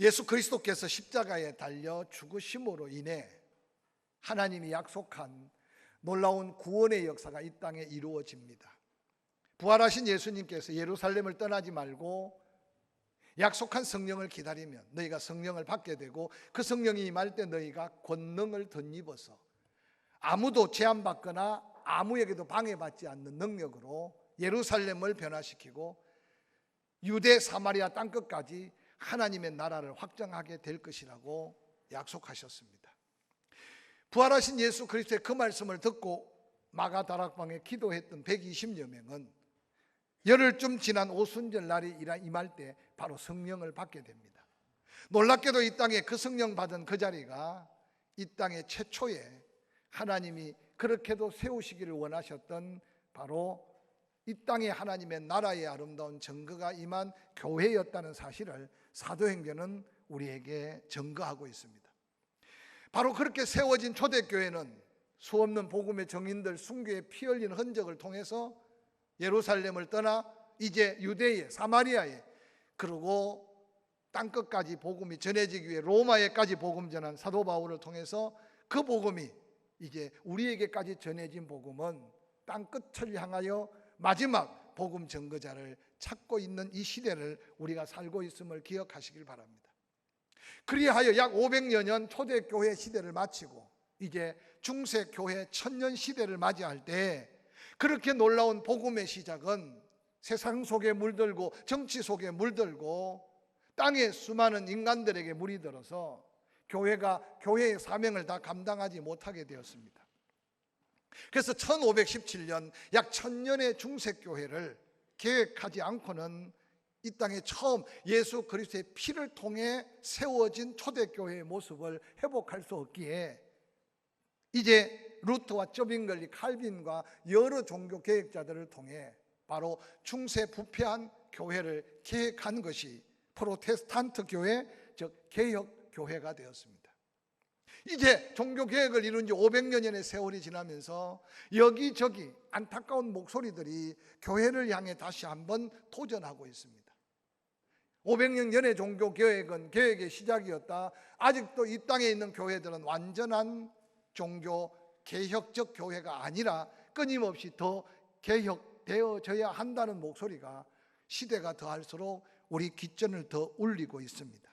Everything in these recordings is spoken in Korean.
예수 그리스도께서 십자가에 달려 죽으심으로 인해 하나님이 약속한 놀라운 구원의 역사가 이 땅에 이루어집니다. 부활하신 예수님께서 예루살렘을 떠나지 말고 약속한 성령을 기다리면 너희가 성령을 받게 되고 그 성령이 임할 때 너희가 권능을 덧입어서 아무도 제한받거나 아무에게도 방해받지 않는 능력으로 예루살렘을 변화시키고 유대 사마리아 땅끝까지 하나님의 나라를 확정하게 될 것이라고 약속하셨습니다. 부활하신 예수 그리스도의 그 말씀을 듣고 마가 다락방에 기도했던 120여 명은 열흘쯤 지난 오순절 날이 임할 때 바로 성령을 받게 됩니다. 놀랍게도 이 땅에 그 성령 받은 그 자리가 이 땅의 최초에 하나님이 그렇게도 세우시기를 원하셨던 바로 이 땅에 하나님의 나라의 아름다운 증거가 임한 교회였다는 사실을 사도행전은 우리에게 증거하고 있습니다. 바로 그렇게 세워진 초대교회는 수없는 복음의 정인들 순교의 피 흘린 흔적을 통해서 예루살렘을 떠나 이제 유대에 사마리아에 그리고 땅끝까지 복음이 전해지기 위해 로마에까지 복음 전한 사도 바울을 통해서 그 복음이 이제 우리에게까지 전해진 복음은 땅끝을 향하여 마지막 복음 증거자를 찾고 있는 이 시대를 우리가 살고 있음을 기억하시길 바랍니다. 그리하여 약 500여 년 초대교회 시대를 마치고 이제 중세교회 천년 시대를 맞이할 때 그렇게 놀라운 복음의 시작은 세상 속에 물들고 정치 속에 물들고 땅에 수많은 인간들에게 물이 들어서 교회가 교회의 사명을 다 감당하지 못하게 되었습니다. 그래서 1517년 약 천년의 중세교회를 계획하지 않고는 이 땅에 처음 예수 그리스도의 피를 통해 세워진 초대교회의 모습을 회복할 수 없기에 이제 루트와 쪼빙글리 칼빈과 여러 종교 계획자들을 통해 바로 중세 부패한 교회를 계획한 것이 프로테스탄트 교회 즉 개혁 교회가 되었습니다. 이제 종교 개혁을 이룬 지 500년의 세월이 지나면서 여기저기 안타까운 목소리들이 교회를 향해 다시 한번 도전하고 있습니다. 500년 전의 종교 개혁은 계획의 시작이었다. 아직도 이 땅에 있는 교회들은 완전한 종교 개혁적 교회가 아니라 끊임없이 더 개혁되어져야 한다는 목소리가 시대가 더할수록 우리 기전을 더 울리고 있습니다.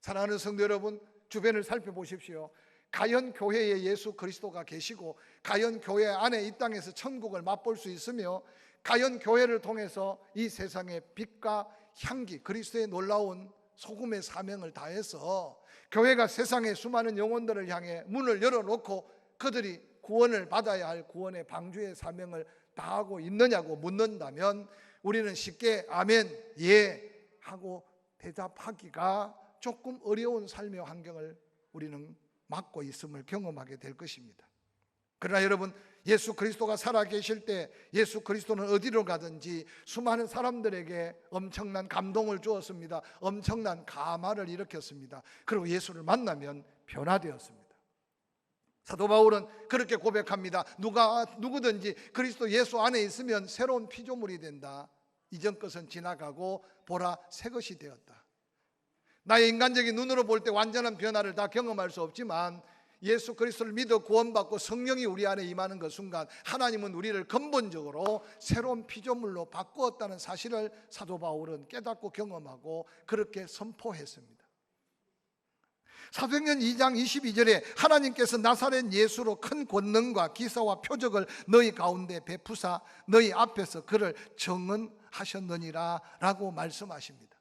사랑하는 성도 여러분, 주변을 살펴보십시오. 가연 교회에 예수 그리스도가 계시고 가연 교회 안에 이 땅에서 천국을 맛볼 수 있으며 가연 교회를 통해서 이 세상의 빛과 향기 그리스도의 놀라운 소금의 사명을 다해서 교회가 세상의 수많은 영혼들을 향해 문을 열어놓고 그들이 구원을 받아야 할 구원의 방주의 사명을 다하고 있느냐고 묻는다면 우리는 쉽게 아멘, 예 하고 대답하기가 조금 어려운 삶의 환경을 우리는 맞고 있음을 경험하게 될 것입니다. 그러나 여러분 예수 그리스도가 살아 계실 때 예수 그리스도는 어디로 가든지 수많은 사람들에게 엄청난 감동을 주었습니다. 엄청난 가마를 일으켰습니다. 그리고 예수를 만나면 변화되었습니다. 사도 바울은 그렇게 고백합니다. 누가 누구든지 그리스도 예수 안에 있으면 새로운 피조물이 된다. 이전 것은 지나가고 보라 새 것이 되었다. 나의 인간적인 눈으로 볼 때 완전한 변화를 다 경험할 수 없지만 예수 그리스도를 믿어 구원받고 성령이 우리 안에 임하는 그 순간 하나님은 우리를 근본적으로 새로운 피조물로 바꾸었다는 사실을 사도 바울은 깨닫고 경험하고 그렇게 선포했습니다. 사도행전 2장 22절에 하나님께서 나사렛 예수로 큰 권능과 기사와 표적을 너희 가운데 베푸사 너희 앞에서 그를 정은하셨느니라 라고 말씀하십니다.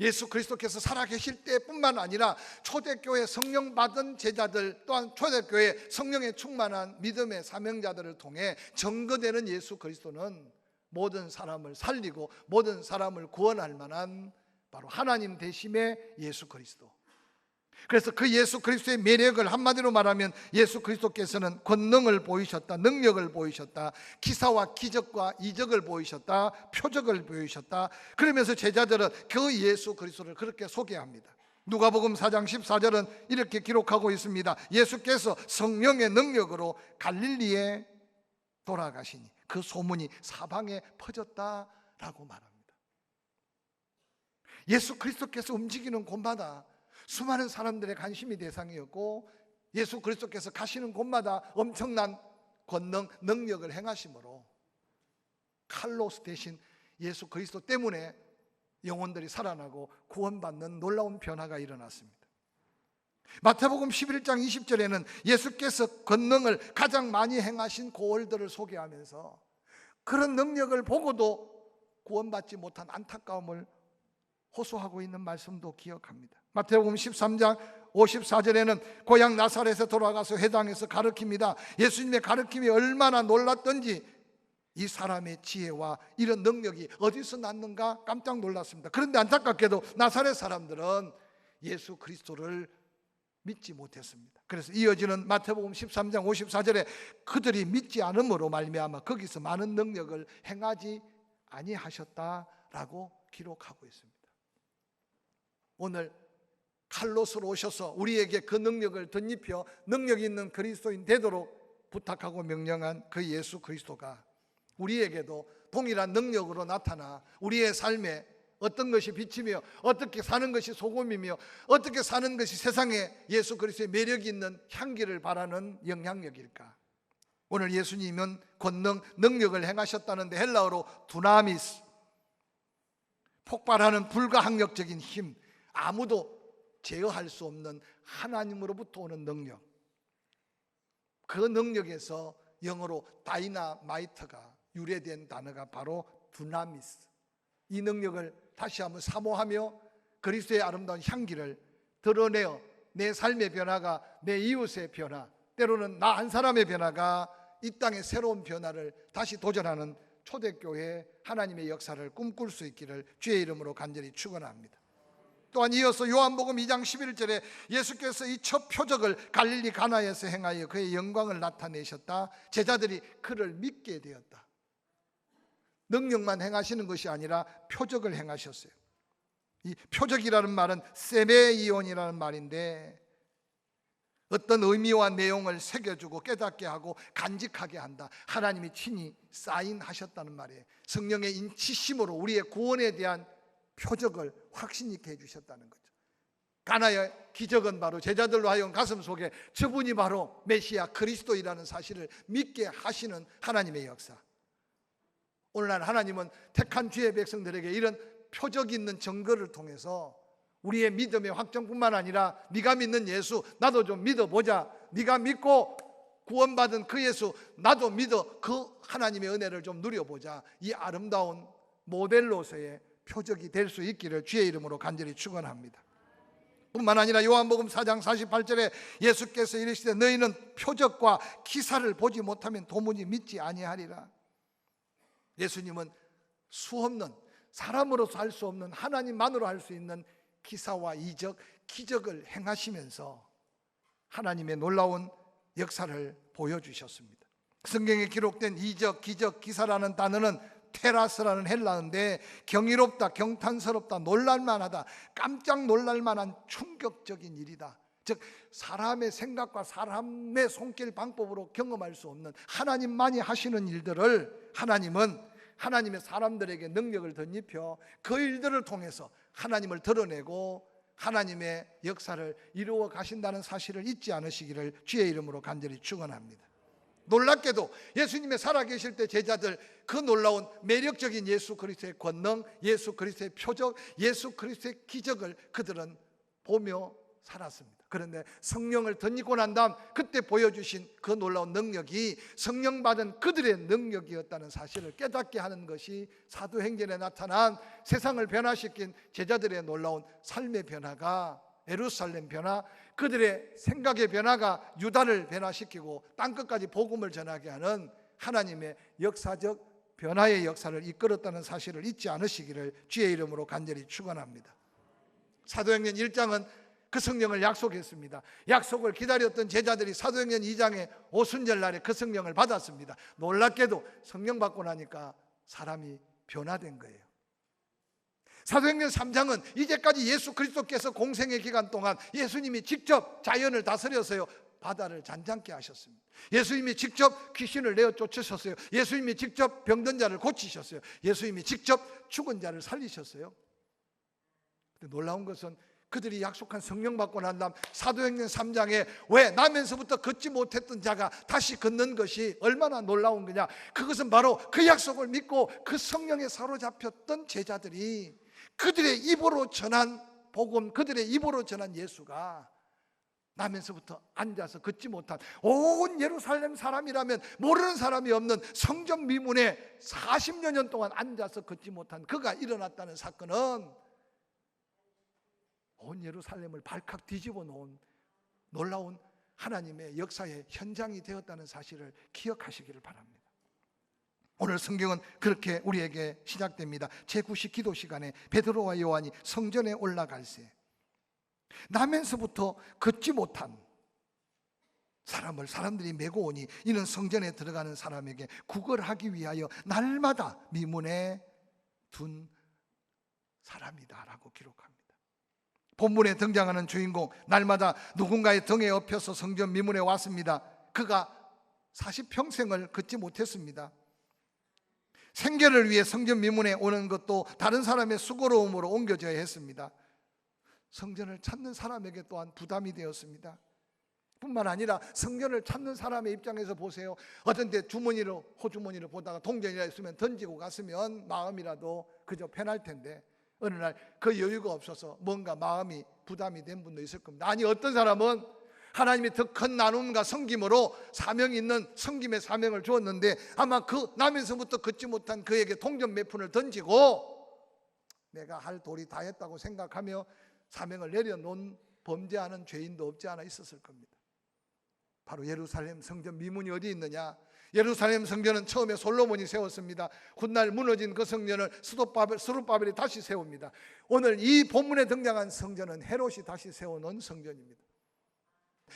예수 그리스도께서 살아계실 때뿐만 아니라 초대교회 성령 받은 제자들 또한 초대교회 성령에 충만한 믿음의 사명자들을 통해 증거되는 예수 그리스도는 모든 사람을 살리고 모든 사람을 구원할 만한 바로 하나님 대심의 예수 그리스도. 그래서 그 예수 그리스도의 매력을 한마디로 말하면 예수 그리스도께서는 권능을 보이셨다, 능력을 보이셨다, 기사와 기적과 이적을 보이셨다, 표적을 보이셨다. 그러면서 제자들은 그 예수 그리스도를 그렇게 소개합니다. 누가복음 4장 14절은 이렇게 기록하고 있습니다. 예수께서 성령의 능력으로 갈릴리에 돌아가시니 그 소문이 사방에 퍼졌다라고 말합니다. 예수 그리스도께서 움직이는 곳마다 수많은 사람들의 관심이 대상이었고 예수 그리스도께서 가시는 곳마다 엄청난 권능, 능력을 행하심으로 칼로스 대신 예수 그리스도 때문에 영혼들이 살아나고 구원받는 놀라운 변화가 일어났습니다. 마태복음 11장 20절에는 예수께서 권능을 가장 많이 행하신 고월들을 소개하면서 그런 능력을 보고도 구원받지 못한 안타까움을 호소하고 있는 말씀도 기억합니다. 마태복음 13장 54절에는 고향 나사렛에 돌아가서 회당에서 가르칩니다. 예수님의 가르침이 얼마나 놀랐던지 이 사람의 지혜와 이런 능력이 어디서 났는가 깜짝 놀랐습니다. 그런데 안타깝게도 나사렛 사람들은 예수 그리스도를 믿지 못했습니다. 그래서 이어지는 마태복음 13장 54절에 그들이 믿지 않음으로 말미암아 거기서 많은 능력을 행하지 아니하셨다라고 기록하고 있습니다. 오늘 칼로스로 오셔서 우리에게 그 능력을 덧입혀 능력 있는 그리스도인 되도록 부탁하고 명령한 그 예수 그리스도가 우리에게도 동일한 능력으로 나타나 우리의 삶에 어떤 것이 빛이며 어떻게 사는 것이 소금이며 어떻게 사는 것이 세상에 예수 그리스도의 매력이 있는 향기를 바라는 영향력일까? 오늘 예수님은 권능 능력을 행하셨다는데 헬라어로 두나미스 폭발하는 불가항력적인 힘 아무도 제어할 수 없는 하나님으로부터 오는 능력 그 능력에서 영어로 다이나마이트가 유래된 단어가 바로 두나미스 이 능력을 다시 한번 사모하며 그리스도의 아름다운 향기를 드러내어 내 삶의 변화가 내 이웃의 변화 때로는 나 한 사람의 변화가 이 땅의 새로운 변화를 다시 도전하는 초대교회 하나님의 역사를 꿈꿀 수 있기를 주의 이름으로 간절히 축원합니다. 또한 이어서 요한복음 2장 11절에 예수께서 이 첫 표적을 갈릴리 가나에서 행하여 그의 영광을 나타내셨다. 제자들이 그를 믿게 되었다. 능력만 행하시는 것이 아니라 표적을 행하셨어요. 이 표적이라는 말은 세베이온이라는 말인데 어떤 의미와 내용을 새겨주고 깨닫게 하고 간직하게 한다. 하나님이 친히 사인하셨다는 말이에요. 성령의 인치심으로 우리의 구원에 대한 표적을 확신 있게 해주셨다는 거죠. 가나의 기적은 바로 제자들로 하여금 가슴 속에 저분이 바로 메시아 그리스도이라는 사실을 믿게 하시는 하나님의 역사. 오늘날 하나님은 택한 주의 백성들에게 이런 표적 있는 증거를 통해서 우리의 믿음의 확정뿐만 아니라 네가 믿는 예수 나도 좀 믿어보자. 네가 믿고 구원받은 그 예수 나도 믿어 그 하나님의 은혜를 좀 누려보자. 이 아름다운 모델로서의 표적이 될 수 있기를 주의 이름으로 간절히 축원합니다. 뿐만 아니라 요한복음 4장 48절에 예수께서 이르시되 너희는 표적과 기사를 보지 못하면 도무지 믿지 아니하리라. 예수님은 수 없는 사람으로서 할 수 없는 하나님만으로 할 수 있는 기사와 이적, 기적을 행하시면서 하나님의 놀라운 역사를 보여주셨습니다. 성경에 기록된 이적, 기적, 기사라는 단어는 테라스라는 헬라어인데 경이롭다, 경탄스럽다, 놀랄만하다, 깜짝 놀랄만한 충격적인 일이다. 즉 사람의 생각과 사람의 손길 방법으로 경험할 수 없는 하나님만이 하시는 일들을 하나님은 하나님의 사람들에게 능력을 덧입혀 그 일들을 통해서 하나님을 드러내고 하나님의 역사를 이루어 가신다는 사실을 잊지 않으시기를 주의 이름으로 간절히 축원합니다. 놀랍게도 예수님의 살아계실 때 제자들 그 놀라운 매력적인 예수 그리스도의 권능, 예수 그리스도의 표적, 예수 그리스도의 기적을 그들은 보며 살았습니다. 그런데 성령을 덧입고 난 다음 그때 보여주신 그 놀라운 능력이 성령 받은 그들의 능력이었다는 사실을 깨닫게 하는 것이 사도행전에 나타난 세상을 변화시킨 제자들의 놀라운 삶의 변화가 에루살렘 변화, 그들의 생각의 변화가 유다를 변화시키고 땅끝까지 복음을 전하게 하는 하나님의 역사적 변화의 역사를 이끌었다는 사실을 잊지 않으시기를 주의 이름으로 간절히 축원합니다. 사도행전 1장은 그 성령을 약속했습니다. 약속을 기다렸던 제자들이 사도행전 2장에 오순절 날에 그 성령을 받았습니다. 놀랍게도 성령 받고 나니까 사람이 변화된 거예요. 사도행전 3장은 이제까지 예수 그리스도께서 공생의 기간 동안 예수님이 직접 자연을 다스려서요. 바다를 잔잔케 하셨습니다. 예수님이 직접 귀신을 내어 쫓으셨어요. 예수님이 직접 병든 자를 고치셨어요. 예수님이 직접 죽은 자를 살리셨어요. 근데 놀라운 것은 그들이 약속한 성령 받고 난 다음 사도행전 3장에 왜 나면서부터 걷지 못했던 자가 다시 걷는 것이 얼마나 놀라운 거냐. 그것은 바로 그 약속을 믿고 그 성령에 사로잡혔던 제자들이 그들의 입으로 전한 복음, 그들의 입으로 전한 예수가 나면서부터 앉아서 걷지 못한 온 예루살렘 사람이라면 모르는 사람이 없는 성전 미문에 40여 년 동안 앉아서 걷지 못한 그가 일어났다는 사건은 온 예루살렘을 발칵 뒤집어 놓은 놀라운 하나님의 역사의 현장이 되었다는 사실을 기억하시기를 바랍니다. 오늘 성경은 그렇게 우리에게 시작됩니다. 제9시 기도 시간에 베드로와 요한이 성전에 올라갈새 나면서부터 걷지 못한 사람을 사람들이 메고 오니 이는 성전에 들어가는 사람에게 구걸하기 위하여 날마다 미문에 둔 사람이다라고 기록합니다. 본문에 등장하는 주인공 날마다 누군가의 등에 업혀서 성전 미문에 왔습니다. 그가 40평생을 걷지 못했습니다. 생계를 위해 성전 미문에 오는 것도 다른 사람의 수고로움으로 옮겨져야 했습니다. 성전을 찾는 사람에게 또한 부담이 되었습니다. 뿐만 아니라 성전을 찾는 사람의 입장에서 보세요. 어떤 때 주머니로 호주머니를 보다가 동전이라 있으면 던지고 갔으면 마음이라도 그저 편할 텐데 어느 날 그 여유가 없어서 뭔가 마음이 부담이 된 분도 있을 겁니다. 아니 어떤 사람은 하나님이 더 큰 나눔과 섬김으로 사명 있는 섬김의 사명을 주었는데 아마 그 나면서부터 걷지 못한 그에게 동전 몇 푼을 던지고 내가 할 도리 다 했다고 생각하며 사명을 내려놓은 범죄하는 죄인도 없지 않아 있었을 겁니다. 바로 예루살렘 성전 미문이 어디 있느냐? 예루살렘 성전은 처음에 솔로몬이 세웠습니다. 훗날 무너진 그 성전을 수도바벨, 수르바벨이 다시 세웁니다. 오늘 이 본문에 등장한 성전은 헤롯이 다시 세워놓은 성전입니다.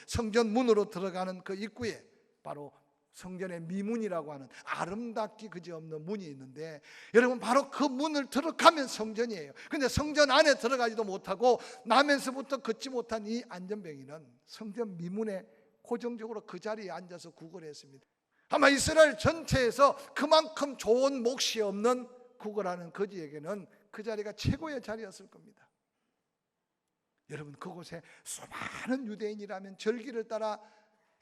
성전 문으로 들어가는 그 입구에 바로 성전의 미문이라고 하는 아름답기 그지없는 문이 있는데 여러분 바로 그 문을 들어가면 성전이에요. 근데 성전 안에 들어가지도 못하고 나면서부터 걷지 못한 이 안전뱅이는 성전 미문에 고정적으로 그 자리에 앉아서 구걸했습니다. 아마 이스라엘 전체에서 그만큼 좋은 몫이 없는 구걸하는 거지에게는 그 자리가 최고의 자리였을 겁니다. 여러분 그곳에 수많은 유대인이라면 절기를 따라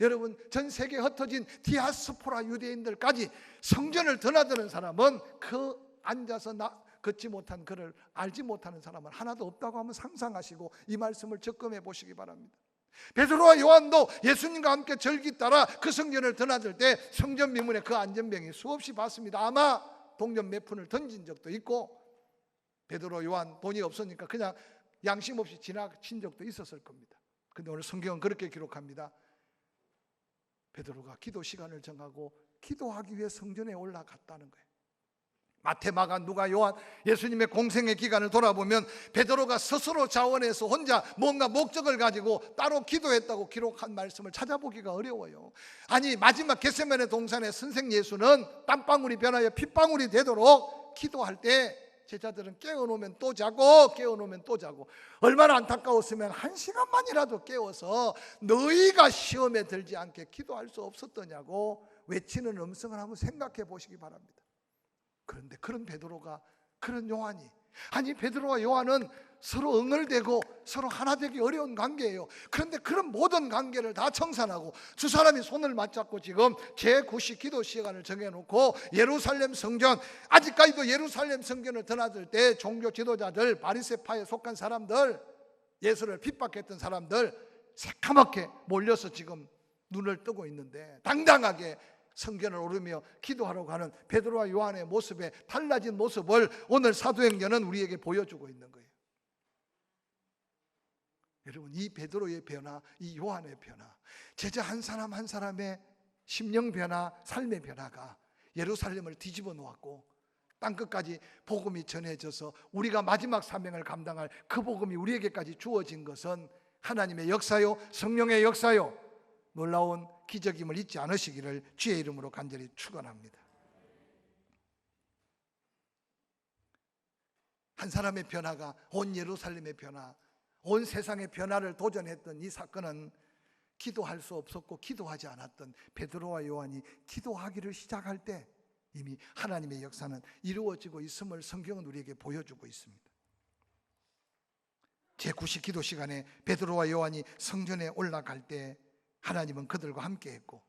여러분 전 세계에 흩어진 디아스포라 유대인들까지 성전을 드나드는 사람은 그 앉아서 나, 걷지 못한 그를 알지 못하는 사람은 하나도 없다고 한번 상상하시고 이 말씀을 적금해 보시기 바랍니다. 베드로와 요한도 예수님과 함께 절기 따라 그 성전을 드나들 때 성전 미문에 그 안전병이 수없이 봤습니다. 아마 동전 몇 푼을 던진 적도 있고 베드로 요한 돈이 없으니까 그냥 양심 없이 지나친 적도 있었을 겁니다. 근데 오늘 성경은 그렇게 기록합니다. 베드로가 기도 시간을 정하고 기도하기 위해 성전에 올라갔다는 거예요. 마테마가 누가 요한 예수님의 공생의 기간을 돌아보면 베드로가 스스로 자원해서 혼자 뭔가 목적을 가지고 따로 기도했다고 기록한 말씀을 찾아보기가 어려워요. 아니 마지막 겟세면의 동산에 선생 예수는 땀방울이 변하여 핏방울이 되도록 기도할 때 제자들은 깨어놓으면 또 자고 깨어놓으면 또 자고 얼마나 안타까웠으면 한 시간만이라도 깨워서 너희가 시험에 들지 않게 기도할 수 없었더냐고 외치는 음성을 한번 생각해 보시기 바랍니다. 그런데 그런 베드로가 그런 요한이 아니 베드로와 요한은 서로 응을대고 서로 하나 되기 어려운 관계예요. 그런데 그런 모든 관계를 다 청산하고 두 사람이 손을 맞잡고 지금 제9시 기도 시간을 정해놓고 예루살렘 성전 아직까지도 예루살렘 성전을 드나들 때 종교 지도자들 바리세파에 속한 사람들 예수를 핍박했던 사람들 새까맣게 몰려서 지금 눈을 뜨고 있는데 당당하게 성전을 오르며 기도하러 가는 베드로와 요한의 모습에 달라진 모습을 오늘 사도행전은 우리에게 보여주고 있는 거예요. 여러분 이 베드로의 변화, 이 요한의 변화, 제자 한 사람 한 사람의 심령 변화, 삶의 변화가 예루살렘을 뒤집어 놓았고 땅 끝까지 복음이 전해져서 우리가 마지막 사명을 감당할 그 복음이 우리에게까지 주어진 것은 하나님의 역사요, 성령의 역사요, 놀라운 기적임을 잊지 않으시기를 주의 이름으로 간절히 축원합니다. 한 사람의 변화가 온 예루살렘의 변화, 온 세상의 변화를 도전했던 이 사건은 기도할 수 없었고 기도하지 않았던 베드로와 요한이 기도하기를 시작할 때 이미 하나님의 역사는 이루어지고 있음을 성경은 우리에게 보여주고 있습니다. 제9시 기도 시간에 베드로와 요한이 성전에 올라갈 때 하나님은 그들과 함께 했고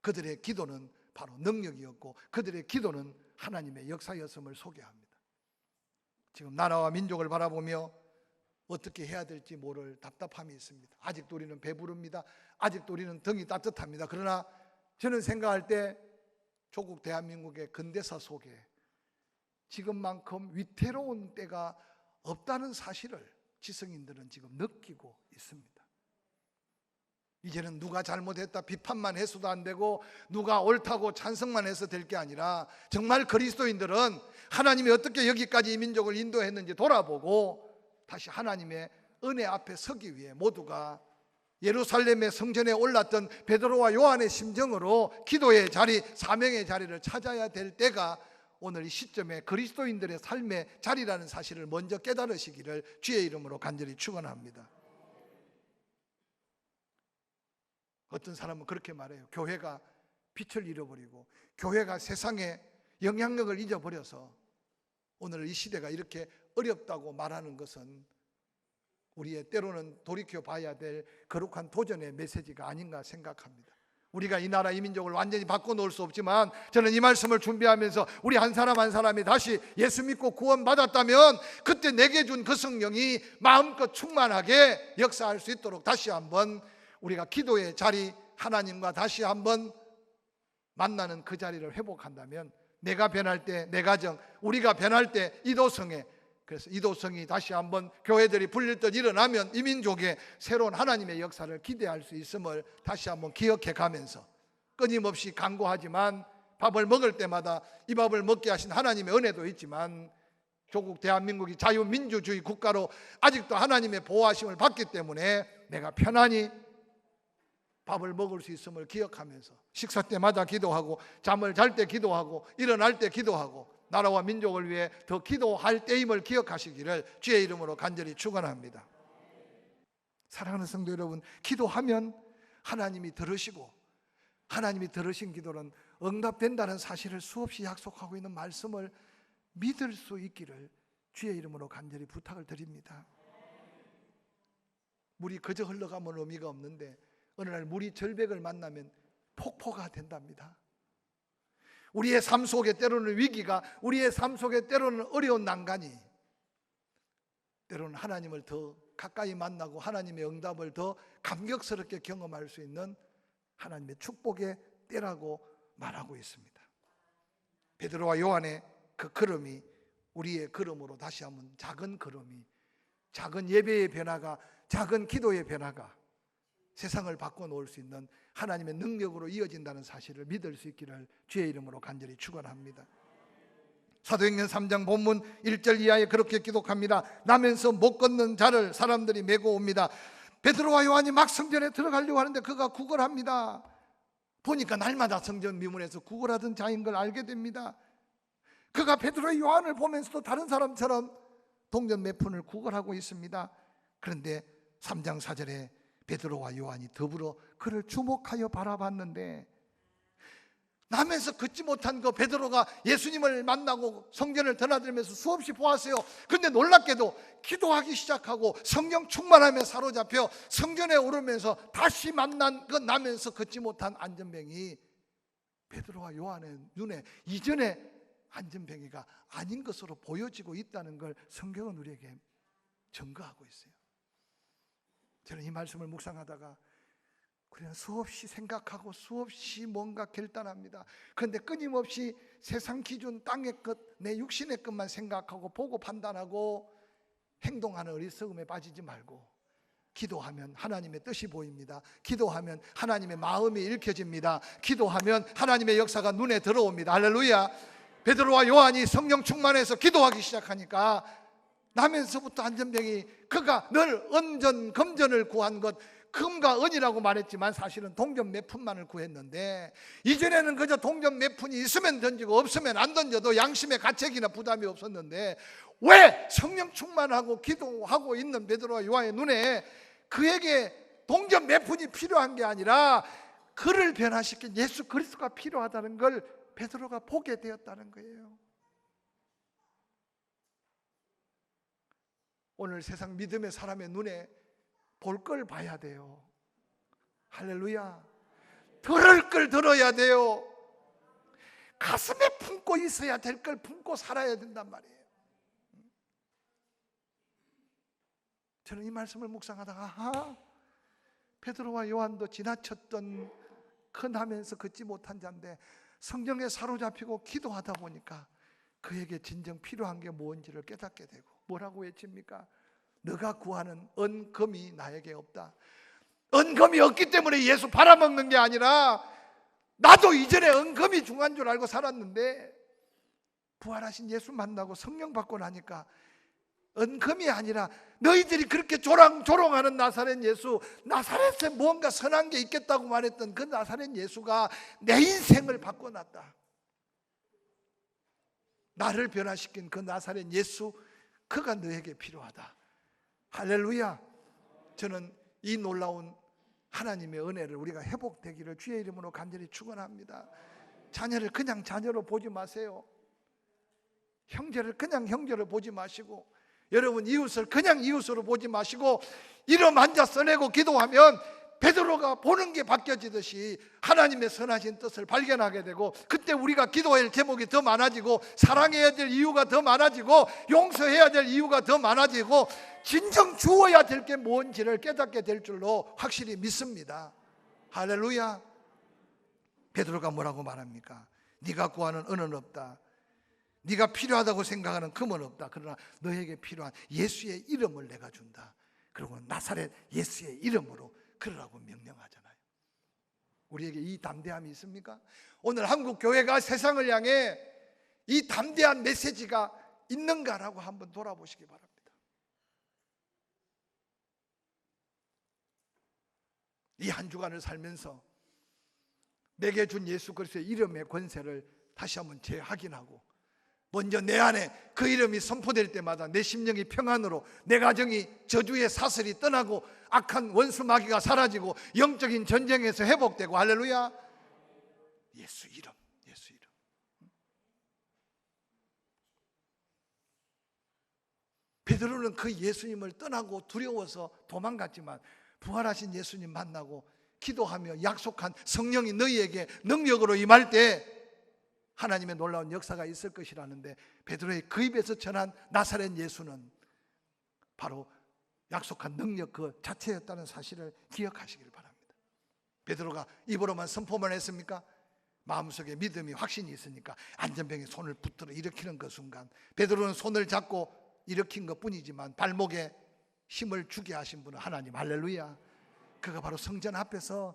그들의 기도는 바로 능력이었고 그들의 기도는 하나님의 역사였음을 소개합니다. 지금 나라와 민족을 바라보며 어떻게 해야 될지 모를 답답함이 있습니다. 아직도 우리는 배부릅니다. 아직도 우리는 등이 따뜻합니다. 그러나 저는 생각할 때 조국 대한민국의 근대사 속에 지금만큼 위태로운 때가 없다는 사실을 지성인들은 지금 느끼고 있습니다. 이제는 누가 잘못했다 비판만 해서도 안 되고 누가 옳다고 찬성만 해서 될 게 아니라 정말 그리스도인들은 하나님이 어떻게 여기까지 이 민족을 인도했는지 돌아보고 다시 하나님의 은혜 앞에 서기 위해 모두가 예루살렘의 성전에 올랐던 베드로와 요한의 심정으로 기도의 자리, 사명의 자리를 찾아야 될 때가 오늘 이 시점에 그리스도인들의 삶의 자리라는 사실을 먼저 깨달으시기를 주의 이름으로 간절히 축원합니다. 어떤 사람은 그렇게 말해요. 교회가 빛을 잃어버리고 교회가 세상에 영향력을 잊어버려서 오늘 이 시대가 이렇게 어렵다고 말하는 것은 우리의 때로는 돌이켜 봐야 될 거룩한 도전의 메시지가 아닌가 생각합니다. 우리가 이 나라 이 민족을 완전히 바꿔놓을 수 없지만 저는 이 말씀을 준비하면서 우리 한 사람 한 사람이 다시 예수 믿고 구원받았다면 그때 내게 준 그 성령이 마음껏 충만하게 역사할 수 있도록 다시 한번 우리가 기도의 자리 하나님과 다시 한번 만나는 그 자리를 회복한다면 내가 변할 때 내 가정 우리가 변할 때 이도성에 그래서 이도성이 다시 한번 교회들이 불릴 듯 일어나면 이 민족의 새로운 하나님의 역사를 기대할 수 있음을 다시 한번 기억해 가면서 끊임없이 간구하지만 밥을 먹을 때마다 이 밥을 먹게 하신 하나님의 은혜도 있지만 조국 대한민국이 자유민주주의 국가로 아직도 하나님의 보호하심을 받기 때문에 내가 편안히 밥을 먹을 수 있음을 기억하면서 식사 때마다 기도하고 잠을 잘 때 기도하고 일어날 때 기도하고 나라와 민족을 위해 더 기도할 때임을 기억하시기를 주의 이름으로 간절히 축원합니다. 사랑하는 성도 여러분, 기도하면 하나님이 들으시고 하나님이 들으신 기도는 응답된다는 사실을 수없이 약속하고 있는 말씀을 믿을 수 있기를 주의 이름으로 간절히 부탁을 드립니다. 물이 그저 흘러가면 의미가 없는데 어느 날 물이 절벽을 만나면 폭포가 된답니다. 우리의 삶 속에 때로는 위기가, 우리의 삶 속에 때로는 어려운 난간이, 때로는 하나님을 더 가까이 만나고 하나님의 응답을 더 감격스럽게 경험할 수 있는 하나님의 축복의 때라고 말하고 있습니다. 베드로와 요한의 그 걸음이 우리의 걸음으로 다시 한번 작은 걸음이 작은 예배의 변화가 작은 기도의 변화가 세상을 바꿔놓을 수 있는 하나님의 능력으로 이어진다는 사실을 믿을 수 있기를 주의 이름으로 간절히 축원합니다. 사도행전 3장 본문 1절 이하에 그렇게 기록합니다. 나면서 못 걷는 자를 사람들이 메고 옵니다. 베드로와 요한이 막 성전에 들어가려고 하는데 그가 구걸합니다. 보니까 날마다 성전 미문에서 구걸하던 자인 걸 알게 됩니다. 그가 베드로와 요한을 보면서도 다른 사람처럼 동전 몇 푼을 구걸하고 있습니다. 그런데 3장 4절에 베드로와 요한이 더불어 그를 주목하여 바라봤는데 남에서 걷지 못한 그 베드로가 예수님을 만나고 성전을 드나들면서 수없이 보았어요. 근데 놀랍게도 기도하기 시작하고 성령 충만하며 사로잡혀 성전에 오르면서 다시 만난 그 남에서 걷지 못한 안전뱅이 베드로와 요한의 눈에 이전에 안전뱅이가 아닌 것으로 보여지고 있다는 걸 성경은 우리에게 증거하고 있어요. 저는 이 말씀을 묵상하다가 그냥 수없이 생각하고 수없이 뭔가 결단합니다. 그런데 끊임없이 세상 기준 땅의 것, 내 육신의 것만 생각하고 보고 판단하고 행동하는 어리석음에 빠지지 말고 기도하면 하나님의 뜻이 보입니다. 기도하면 하나님의 마음이 읽혀집니다. 기도하면 하나님의 역사가 눈에 들어옵니다. 할렐루야. 베드로와 요한이 성령 충만해서 기도하기 시작하니까 나면서부터 안전병이 그가 늘 은전 금전을 구한 것 금과 은이라고 말했지만 사실은 동전 몇 푼만을 구했는데 이전에는 그저 동전 몇 푼이 있으면 던지고 없으면 안 던져도 양심의 가책이나 부담이 없었는데 왜 성령 충만하고 기도하고 있는 베드로와 요한의 눈에 그에게 동전 몇 푼이 필요한 게 아니라 그를 변화시킨 예수 그리스도가 필요하다는 걸 베드로가 보게 되었다는 거예요. 오늘 세상 믿음의 사람의 눈에 볼 걸 봐야 돼요. 할렐루야. 들을 걸 들어야 돼요. 가슴에 품고 있어야 될 걸 품고 살아야 된단 말이에요. 저는 이 말씀을 묵상하다가 아하, 베드로와 요한도 지나쳤던 큰 하면서 걷지 못한 자인데 성령에 사로잡히고 기도하다 보니까 그에게 진정 필요한 게 뭔지를 깨닫게 되고 뭐라고 외칩니까? 너가 구하는 은금이 나에게 없다. 은금이 없기 때문에 예수 팔아먹는 게 아니라 나도 이전에 은금이 중요한 줄 알고 살았는데 부활하신 예수 만나고 성령 받고 나니까 은금이 아니라 너희들이 그렇게 조랑조롱하는 나사렛 예수 나사렛에 무언가 선한 게 있겠다고 말했던 그 나사렛 예수가 내 인생을 바꿔놨다 나를 변화시킨 그 나사렛 예수 그가 너에게 필요하다. 할렐루야. 저는 이 놀라운 하나님의 은혜를 우리가 회복되기를 주의 이름으로 간절히 축원합니다. 자녀를 그냥 자녀로 보지 마세요. 형제를 그냥 형제로 보지 마시고 여러분 이웃을 그냥 이웃으로 보지 마시고 이름 앉아 써내고 기도하면 베드로가 보는 게 바뀌어지듯이 하나님의 선하신 뜻을 발견하게 되고 그때 우리가 기도할 제목이 더 많아지고 사랑해야 될 이유가 더 많아지고 용서해야 될 이유가 더 많아지고 진정 주어야 될 게 뭔지를 깨닫게 될 줄로 확실히 믿습니다. 할렐루야. 베드로가 뭐라고 말합니까? 네가 구하는 은은 없다. 네가 필요하다고 생각하는 금은 없다. 그러나 너에게 필요한 예수의 이름을 내가 준다. 그리고 나사렛 예수의 이름으로 그러라고 명령하잖아요. 우리에게 이 담대함이 있습니까? 오늘 한국 교회가 세상을 향해 이 담대한 메시지가 있는가라고 한번 돌아보시기 바랍니다. 이 한 주간을 살면서 내게 준 예수 그리스도의 이름의 권세를 다시 한번 재확인하고 먼저 내 안에 그 이름이 선포될 때마다 내 심령이 평안으로 내 가정이 저주의 사슬이 떠나고 악한 원수 마귀가 사라지고 영적인 전쟁에서 회복되고 할렐루야. 예수 이름 예수 이름. 베드로는 그 예수님을 떠나고 두려워서 도망갔지만 부활하신 예수님 만나고 기도하며 약속한 성령이 너희에게 능력으로 임할 때 하나님의 놀라운 역사가 있을 것이라는데 베드로의 그 입에서 전한 나사렛 예수는 바로 약속한 능력 그 자체였다는 사실을 기억하시길 바랍니다. 베드로가 입으로만 선포만 했습니까? 마음속에 믿음이 확신이 있으니까 안전병에 손을 붙들어 일으키는 그 순간 베드로는 손을 잡고 일으킨 것 뿐이지만 발목에 힘을 주게 하신 분은 하나님 할렐루야 그가 바로 성전 앞에서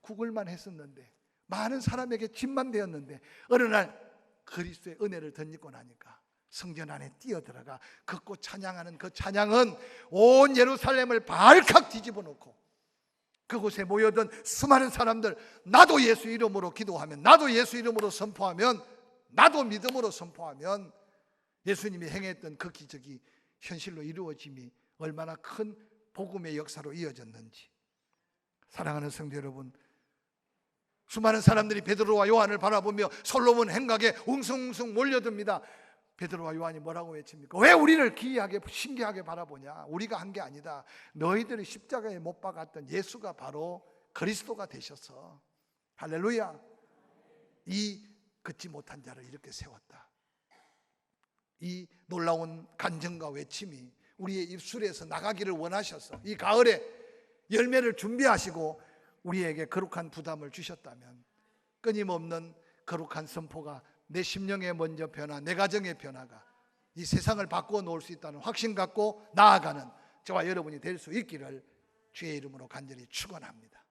구걸만 했었는데 많은 사람에게 짐만 되었는데 어느 날 그리스도의 은혜를 덧입고 나니까 성전 안에 뛰어들어가 걷고 찬양하는 그 찬양은 온 예루살렘을 발칵 뒤집어 놓고 그곳에 모여든 수많은 사람들 나도 예수 이름으로 기도하면 나도 예수 이름으로 선포하면 나도 믿음으로 선포하면 예수님이 행했던 그 기적이 현실로 이루어짐이 얼마나 큰 복음의 역사로 이어졌는지. 사랑하는 성도 여러분 수많은 사람들이 베드로와 요한을 바라보며 솔로몬 행각에 웅성웅성 몰려듭니다. 베드로와 요한이 뭐라고 외칩니까? 왜 우리를 기이하게 신기하게 바라보냐? 우리가 한 게 아니다. 너희들이 십자가에 못 박았던 예수가 바로 그리스도가 되셔서 할렐루야. 이 걷지 못한 자를 이렇게 세웠다. 이 놀라운 간증과 외침이 우리의 입술에서 나가기를 원하셔서 이 가을에 열매를 준비하시고 우리에게 거룩한 부담을 주셨다면 끊임없는 거룩한 선포가 내 심령의 먼저 변화, 내 가정의 변화가 이 세상을 바꾸어 놓을 수 있다는 확신 갖고 나아가는 저와 여러분이 될 수 있기를 주의 이름으로 간절히 축원합니다.